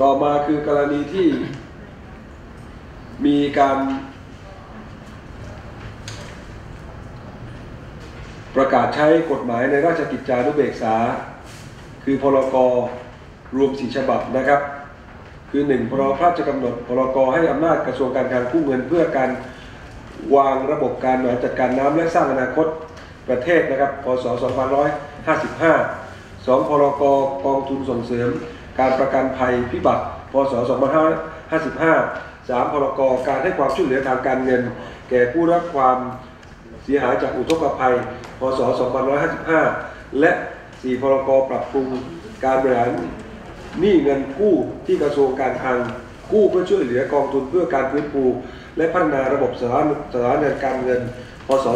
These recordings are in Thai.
ต่อมาคือกรณีที่มีการประกาศใช้กฎหมายในราชกิจจานุเบกษา คือพรกรวมสี่ฉบับนะครับ คือหนึ่งพรพระราชกำหนดพรกรให้อำนาจกระทรวงการคลังกู้เงิน เพื่อการวางระบบการบริหารจัดการน้ำและสร้างอนาคตประเทศนะครับพศ2555 2พรกรกองทุนส่งเสริม การประกันภัยพิบัติพศ 2555 3พรกการให้ความช่วยเหลือทางการเงิน แก่ผู้รับความเสียหายจากอุทกภัย พศ 2555 และ 4 พรกปรับปรุงการบริหารหนี้เงินกู้ที่กระทรวงการคลังกู้เพื่อช่วยเหลือกองทุนเพื่อการฟื้นฟูและพัฒนาระบบสถานสถานการเงิน พศ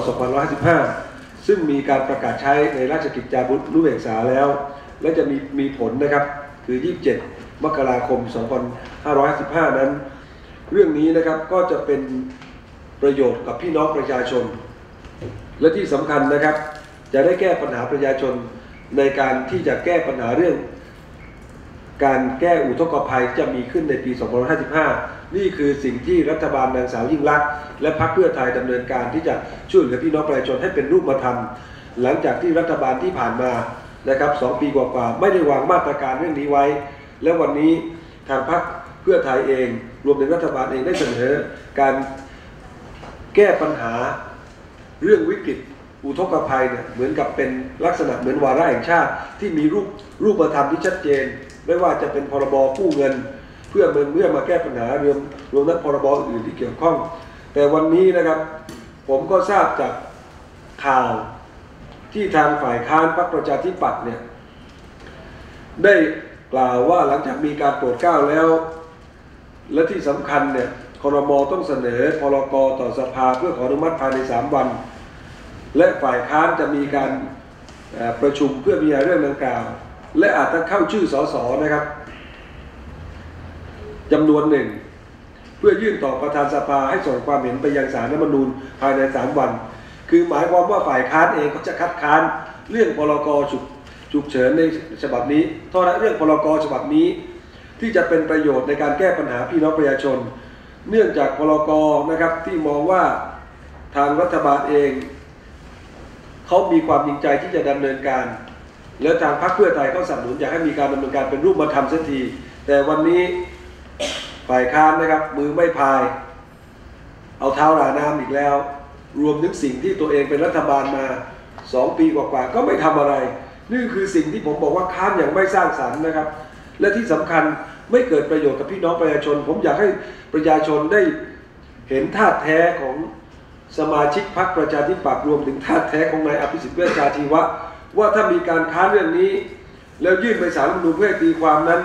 2555 ซึ่งมีการประกาศใช้ในราชกิจจานุเบกษาแล้ว และจะมีมีผลนะครับ คือ 27 มกราคม 2555 นั้น เรื่องนี้นะครับก็จะเป็นประโยชน์กับพี่น้องประชาชน และที่สำคัญนะครับ จะได้แก้ปัญหาประชาชนในการที่จะแก้ปัญหาเรื่อง การแก้อุทกภัยจะมีขึ้นในปี 2555 นี่คือสิ่งที่รัฐบาลนางสาวยิ่งลักษณ์และพรรคเพื่อไทยดำเนินการที่จะช่วยเหลือพี่น้องประชาชนให้เป็นรูปธรรมหลังจากที่รัฐบาลที่ผ่านมา นะครับสองปีกว่าๆไม่ได้วางมาตรการเรื่องนี้ไว้ และวันนี้ทางพรรคเพื่อไทยเองรวมถึงรัฐบาลเองได้เสนอการแก้ปัญหาเรื่องวิกฤตอุทกภัยเนี่ยเหมือนกับเป็นลักษณะเหมือนวาระแห่งชาติ ที่มีรูปรูปธรรมที่ชัดเจน ไม่ว่าจะเป็นพรบกู้เงิน เพื่อเมือเมื่อมาแก้ปัญหารวมรวมทั้งพรบอื่นที่เกี่ยวข้อง แต่วันนี้นะครับผมก็ทราบจากข่าว ที่ทางฝ่ายค้านพรรคประชาธิปัตย์เนี่ยได้กล่าวว่าหลังจากมีการโปรดเกล้าแล้ว และที่สำคัญเนี่ยครมต้องเสนอพรกต่อสภาเพื่อขออนุมัติภายใน 3 วัน และฝ่ายค้านจะมีการประชุมเพื่อมีเรื่องดังกล่าว และอาจจะเข้าชื่อสสนะครับจำนวนหนึ่ง เพื่อยื่นต่อประธานสภาให้ส่งความเห็นไปยังสารรัฐมนูญภายใน 3 วัน คือหมายความว่าฝ่ายค้านเองก็จะคัดค้านเรื่องพรกฉุกฉุกเฉินในฉบับนี้เท่านั้นเรื่องพรกฉบับนี้ ที่จะเป็นประโยชน์ในการแก้ปัญหาพี่น้องประชาชน เนื่องจากพรกนะครับที่มองว่าทางรัฐบาลเองเขามีความจริงใจที่จะดำเนินการ แล้วทางพรรคเพื่อไทยก็สนับสนุนอยากให้มีการดำเนินการเป็นรูปธรรมสักที แต่วันนี้ฝ่ายค้านนะครับมือไม่พาย เอาเท้าหลาน้ำอีกแล้ว รวมถึงสิ่งที่ตัวเองเป็นรัฐบาลมาสองปีกว่าๆก็ไม่ทำอะไร นี่คือสิ่งที่ผมบอกว่าค้านอย่างไม่สร้างสรรค์นะครับ และที่สำคัญไม่เกิดประโยชน์กับพี่น้องประชาชน ผมอยากให้ประชาชนได้เห็นท่าแท้ของสมาชิกพรรคประชาธิปัตย์รวมถึงท่าแท้ของนายอภิสิทธิ์เวชชาชีวะ ว่าถ้ามีการค้านเรื่องนี้ แล้วยื่นไปศาลรัฐมนูเพื่อตีความนั้น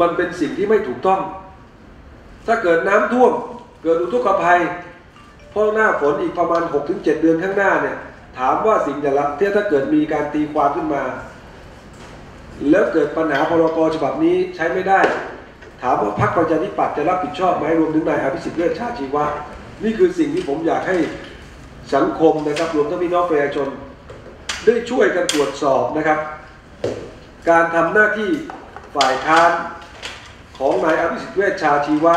มันเป็นสิ่งที่ไม่ถูกต้อง ถ้าเกิดน้ำท่วมเกิดอุทกภัย เพราะหน้าฝนอีกประมาณ 6-7 เดือนข้างหน้าเนี่ย ถามว่าสิ่งจะรับที่ถ้าเกิดมีการตีความขึ้นมา แล้วเกิดปัญหาพรกฉบับนี้ใช้ไม่ได้ ถามว่าพรรคประชาธิปัตย์จะรับผิดชอบไหมรวมถึงนายอภิสิทธิ์เวชชาชีวะนี่คือสิ่งที่ผมอยากให้สังคมนะครับรวมทั้งพี่น้องประชาชน ได้ช่วยกันตรวจสอบนะครับ การทำหน้าที่ฝ่ายค้านของนายอภิสิทธิ์เวชชาชีวะ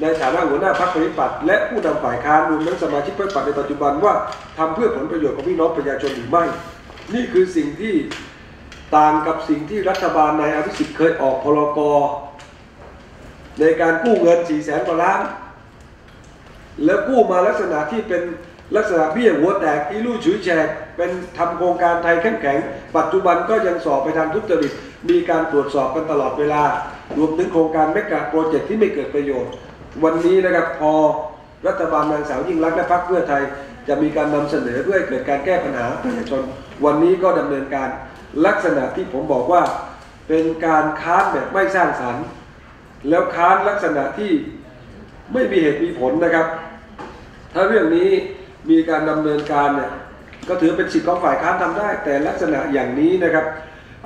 ในฐานะหัวหน้าพรรคประชาธิปัตย์และผู้นำฝ่ายค้านรวมทั้งสมาชิกพรรคปัตย์ในปัจจุบันว่าทำเพื่อผลประโยชน์ของพี่น้องประชาชนหรือไม่ นี่คือสิ่งที่ต่างกับสิ่งที่รัฐบาลนายอภิสิทธิ์เคยออกพรกในการกู้เงิน4 0 0แสนกว่าล้าน แล้วกู้มาลักษณะที่เป็นลักษณะเบี้ยหัวแตกอีลู่ฉุยแฉกเป็นทำโครงการไทยเข้มแข็ง ปัจจุบันก็ยังสอบไปทางทุจริตมีการตรวจสอบกันตลอดเวลารวมถึงโครงการเมกะโปรเจกต์ที่ไม่เกิดประโยชน์ วันนี้นะครับพอรัฐบาลนางสาวยิ่งรักษณ์และพรรคเพื่อไทย จะมีการนำเสนอเพื่อให้เกิดการแก้ปัญหาประชาชน วันนี้ก็ดำเนินการลักษณะที่ผมบอกว่า เป็นการค้านแบบไม่สร้างสรรค์ แล้วค้านลักษณะที่ไม่มีเหตุมีผลนะครับ ถ้าเรื่องนี้มีการดำเนินการเนี่ยก็ถือเป็นสิทธิ์ของฝ่ายค้านทำได้ แต่ลักษณะอย่างนี้นะครับ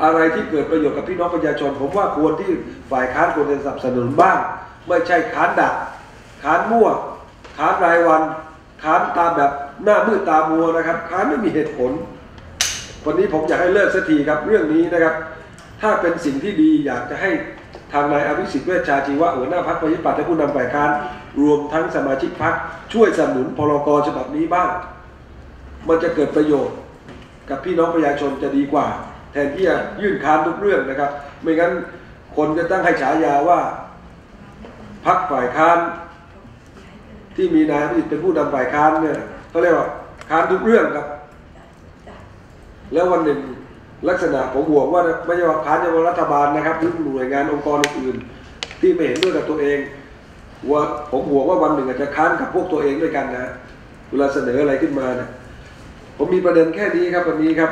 อะไรที่เกิดประโยชน์กับพี่น้องประชาชน ผมว่าควรที่ฝ่ายค้านควรจะสนับสนุนบ้าง ไม่ใช่คานดักค้านมั่วคานรายวันคานตามแบบหน้ามืดตามัวนะครับคานไม่มีเหตุผล วันนี้ผมอยากให้เลิกสักทีครับเรื่องนี้นะครับ ถ้าเป็นสิ่งที่ดีอยากจะให้ทางนายอภิสิทธิ์เวชชาชีวะหัวหน้าพักประชาธิปัตย์และผู้นำฝ่ายค้านรวมทั้งสมาชิกพักช่วยสนับสนุนพรกฉบับนี้บ้าง มันจะเกิดประโยชน์ กับพี่น้องประชาชนจะดีกว่า แทนที่จะยื่นค้านทุกเรื่องนะครับ ไม่งั้นคนจะตั้งให้ฉายาว่า พักฝ่ายค้าน ที่มีนายอภิสิทธิ์เป็นผู้นำฝ่ายค้านเนี่ยเขาเรียกว่าค้านทุกเรื่องครับ แล้ววันหนึ่งลักษณะผมห่วงว่าไม่ใช่ว่าค้านเฉพาะรัฐบาลนะครับหรือหน่วยงานองค์กรอื่นที่ไม่เห็นด้วยกับตัวเองว่าผมห่วงว่าวันหนึ่งอาจจะค้านกับพวกตัวเองด้วยกันนะเวลาเสนออะไรขึ้นมานะผมมีประเด็นแค่นี้ครับวันนี้ครับ